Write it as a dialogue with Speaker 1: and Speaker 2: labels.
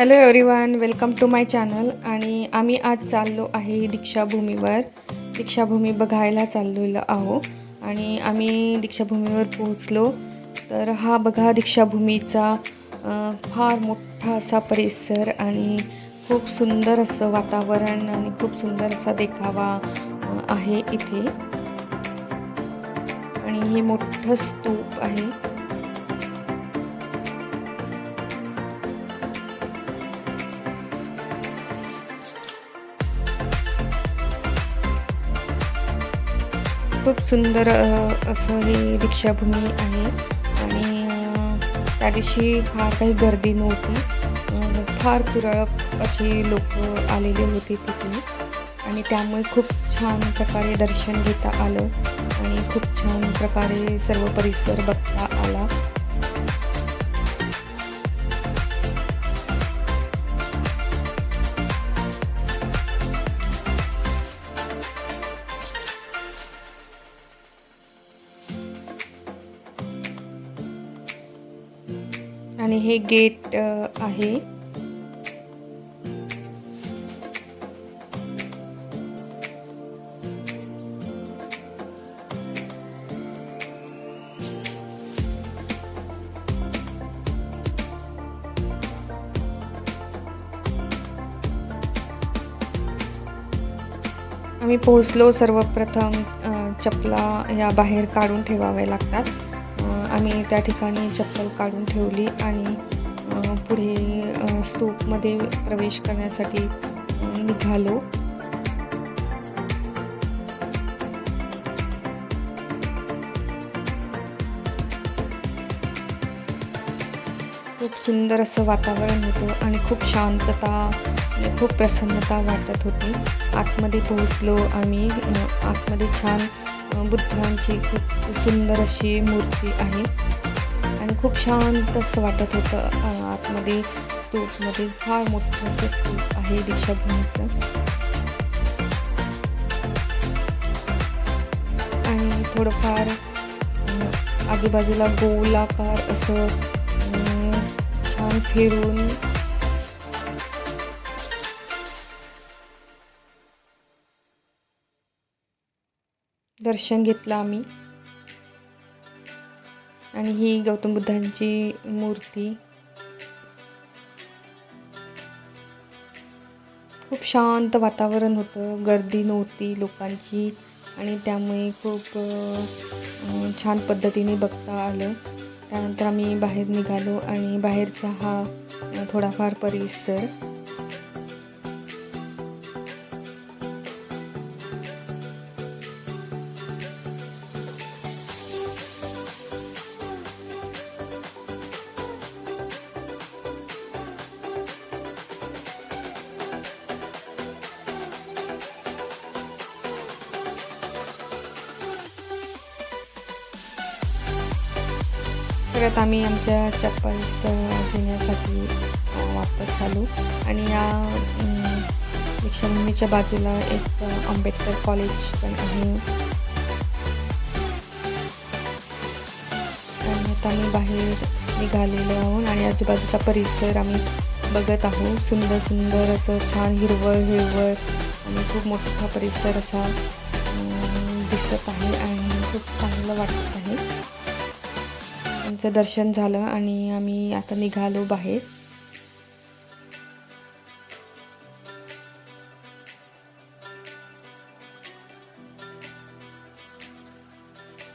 Speaker 1: Hello everyone welcome to my channel आणि आम्ही आज चाललो आहे दीक्षाभूमीवर. दीक्षाभूमी बघायला चाललेलो आहो आणि आम्ही दीक्षाभूमीवर पोहोचलो. तर हा बघा दीक्षाभूमीचा फार मोठा असा परिसर आणि खूप सुंदर असं वातावरण आणि खूप सुंदर असा देखावा आहे इथे. आणि हे मोठं स्तूप आहे. खूप सुंदर असं ही दीक्षाभूमी आहे. आणि त्या दिवशी फार काही गर्दी नव्हती. फार तुरळक असे लोक आलेले होते तिथे. आणि त्यामुळे खूप छान प्रकारे दर्शन घेता आलं. आणि खूप छान प्रकारे सर्व परिसर बघता आणि हे गेट आहे. आम्ही पोहोचलो सर्वप्रथम चपला या बाहेर काढून ठेवाव्या लागतात. आम्ही त्या ठिकाणी चप्पल काढून ठेवली आणि पुढे स्तूपमध्ये प्रवेश करण्यासाठी निघालो. खूप सुंदर असं वातावरण होतं आणि खूप शांतता खूप प्रसन्नता वाटत होती. आतमध्ये पोहोचलो आम्ही आतमध्ये छान बुद्धांची खूप सुंदर अशी मूर्ती आहे. आणि खूप शांत असं वाटत होतं आतमध्ये स्तूपमध्ये. फार मोठं असं स्तूप आहे दीक्षाभूमीचं. आणि थोडंफार आजूबाजूला गोलाकार असं छान फिरून दर्शन घेतलं आम्ही. आणि ही गौतम बुद्धांची मूर्ती. खूप शांत वातावरण होतं. गर्दी नव्हती लोकांची. आणि त्यामुळे खूप छान पद्धतीने बघता आलं. त्यानंतर आम्ही बाहेर निघालो आणि बाहेरचा हा थोडाफार परिसर. सगळ्यात आम्ही आमच्या चप्पल्स घेण्यासाठी वापस आलो. आणि या अम, दीक्षाभूमीच्या बाजूला एक आंबेडकर कॉलेज पण आहे. आणि आता आम्ही बाहेर निघालेलो आहोत आणि आजूबाजूचा परिसर आम्ही बघत आहोत. सुंदर सुंदर असं छान हिरवळ हिरवळ आणि खूप मोठा परिसर असा दिसत आहे आणि खूप चांगलं वाटत आहे. त्यांचं दर्शन झालं आणि आम्ही आता निघालो बाहेर.